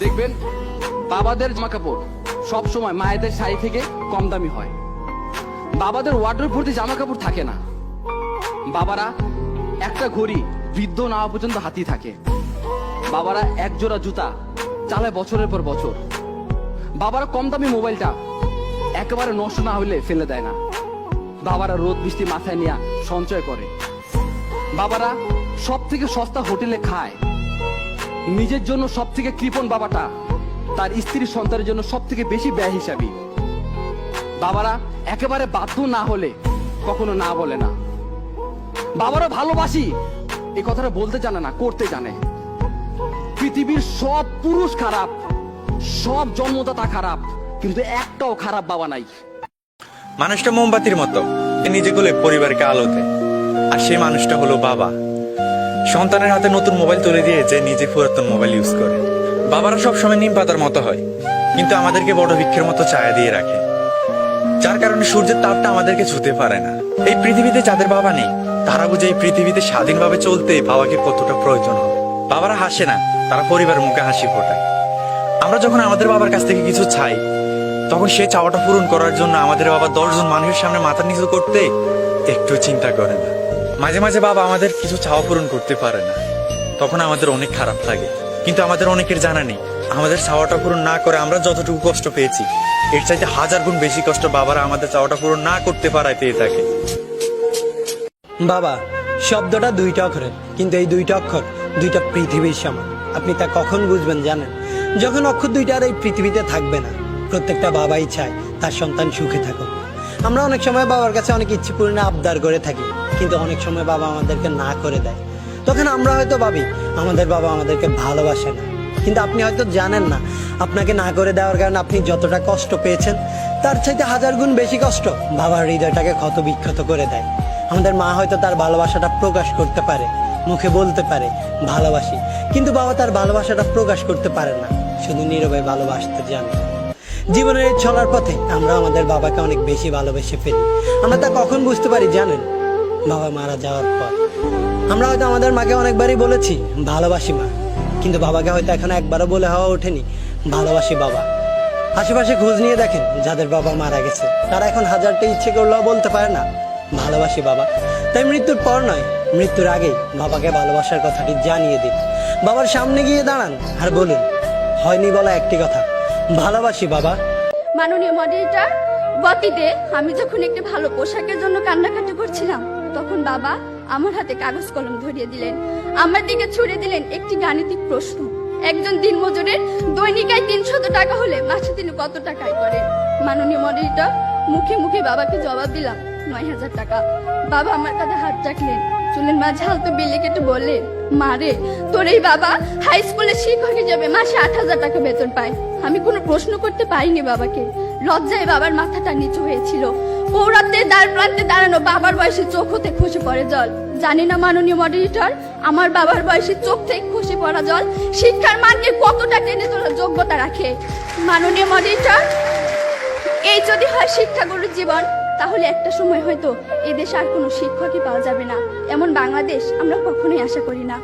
দেখবেন, বাবাদের জামা কাপড় সব সময় মায়েদের শাড়ি থেকে কম দামি হয়। বাবাদের ওয়ার্ডের ভর্তি জামা কাপড় থাকে না। বাবারা একটা ঘড়ি বৃদ্ধ না পর্যন্ত হাতি থাকে। বাবারা এক জোড়া জুতা চালায় বছরের পর বছর। বাবারা কম দামি মোবাইলটা একেবারে নষ্ট না হলে ফেলে দেয় না। বাবারা রোদ বৃষ্টি মাথায় নিয়ে সঞ্চয় করে। বাবারা সব থেকে সস্তা হোটেলে খায়। নিজের জন্য সব থেকে কৃপণ বাবাটা, তার স্ত্রীর সন্তানের জন্য সব থেকে বেশি ব্যয় হিসাবী। বাবারা, একেবারে বাধ্য না হলে কখনো না বলে না। বাবারা ভালোবাসি এই কথাটা বলতে জানে না, করতে জানে। পৃথিবীর সব পুরুষ খারাপ, সব জন্মদাতা খারাপ, কিন্তু একটাও খারাপ বাবা নাই। মানুষটা মোমবাতির মতো নিজে পরিবারকে আলোতে আর সেই মানুষটা হলো বাবা। সন্তানের হাতে নতুন মোবাইল তুলে দিয়ে যে নিজে পুরাতন মোবাইল ইউজ করে। বাবারা সব সময় নিম পাতার মতো হয়, কিন্তু আমাদেরকে বড় বৃক্ষের মতো ছায়া দিয়ে রাখে। যার কারণে সূর্যের তাপটা আমাদেরকে ছুতে পারে না। এই পৃথিবীতে যাদের বাবা নেই, তারা বুঝে এই পৃথিবীতে স্বাধীনভাবে চলতে বাবাকে কতটা প্রয়োজন হবে। বাবারা হাসে না, তারা পরিবারের মুখে হাসি ফোটায়। আমরা যখন আমাদের বাবার কাছ থেকে কিছু চাই, তখন সে চাওয়াটা পূরণ করার জন্য আমাদের বাবা দশজন মানুষের সামনে মাথা নিচু করতে একটু চিন্তা করে না। মাঝে মাঝে বাবা আমাদের কিছু চাওয়া পূরণ করতে পারে না। তখন আমাদের অনেক খারাপ লাগে। কিন্তু আমাদের অনেকের জানা নেই। আমাদের চাওয়াটা পূরণ না করে আমরা যতটুকু কষ্ট পেয়েছি, এর চাইতে হাজার গুণ বেশি কষ্ট বাবারা আমাদের চাওয়াটা পূরণ না করতে পারায় পেয়ে থাকে। বাবা, শব্দটা দুইটা অক্ষরের, কিন্তু এই দুইটা অক্ষর দুইটা পৃথিবীর সমান। আপনি তা কখন বুঝবেন জানেন? যখন অক্ষর দুইটা আর এই পৃথিবীতে থাকবে না, প্রত্যেকটা বাবাই চায় তার সন্তান সুখে থাকুক। আমরা অনেক সময় বাবার কাছে অনেক ইচ্ছে পূর্ণ আবদার করে থাকি, কিন্তু অনেক সময় বাবা আমাদেরকে না করে দেয়। তখন আমরা হয়তো ভাবি, আমাদের বাবা আমাদেরকে ভালোবাসে না। কিন্তু আপনি হয়তো জানেন না, আপনাকে না করে দেওয়ার কারণে আপনি যতটা কষ্ট পেয়েছেন, তার চাইতে হাজার গুণ বেশি কষ্ট বাবার হৃদয়টাকে ক্ষত বিক্ষত করে দেয়। আমাদের মা হয়তো তার ভালোবাসাটা প্রকাশ করতে পারে, মুখে বলতে পারে, ভালোবাসি। কিন্তু বাবা তার ভালোবাসাটা প্রকাশ করতে পারে না, শুধু নীরবে ভালোবাসতে জানে। জীবনের চলার পথে আমরা আমাদের বাবাকে অনেক বেশি ভালোবেসে ফেলি। আমরা তা কখন বুঝতে পারি জানেন? বাবা মারা যাওয়ার পর। আমরা হয়তো আমাদের মাকে অনেকবারই বলেছি, ভালোবাসি মা। কিন্তু বাবাকে হয়তো এখন একবারও বলে হওয়া ওঠেনি, ভালোবাসি বাবা। আশেপাশে খোঁজ নিয়ে দেখেন, যাদের বাবা মারা গেছে, তারা এখন হাজারটা ইচ্ছে করলেও বলতে পারে না, ভালোবাসি বাবা। তাই মৃত্যুর পর নয়, মৃত্যুর আগেই বাবাকে ভালোবাসার কথাটি জানিয়ে দিন। বাবার সামনে গিয়ে দাঁড়ান আর বলুন, হয়নি বলা একটি কথা ভালোবাসি, বাবা। মাননীয় মডারেটর গতিতে আমি যখন একটি ভালো পোশাকের জন্য কান্নাকাটি করছিলাম, তখন বাবা আমার হাতে কাগজ কলম ধরিয়ে দিলেন। আমার দিকে ছুড়ে দিলেন একটি গাণিতিক প্রশ্ন। একজন দিনমজুরের দৈনিক আয় তিনশত টাকা হলে মাসে তিনি কত টাকায় করেন? মাননীয় মডারেটর মুখে মুখে বাবাকে জবাব দিলাম নয় হাজার টাকা। বাবা আমার কাছে হাত রাখলেন। চুলের মাঝে হালতো বিলে কেটে বললেন মারে তোর এই বাবা হাই স্কুলে শিক্ষক হিসেবে মাসে আট হাজার টাকা বেতন পায়। আমি কোনো প্রশ্ন করতে পারিনি বাবাকে। লজ্জায় বাবার মাথাটা নিচু হয়েছিল। পৌরাত্মে দ্বার প্রান্তে দাঁড়ানো বাবার বয়সে চোখ হতে খসে পড়ে জল। জানি না মাননীয় মডারেটর আমার বাবার বয়সে চোখ থেকে খসে পড়া জল শিক্ষার মানকে কতটা টেনে তোলার যোগ্যতা রাখে। মাননীয় মডারেটর এই যদি হয় শিক্ষাগুরুর জীবন তাহলে একটা সময় হয়তো এদেশে আর কোনো শিক্ষকই পাওয়া যাবে না। এমন বাংলাদেশ আমরা কখনোই আশা করি না।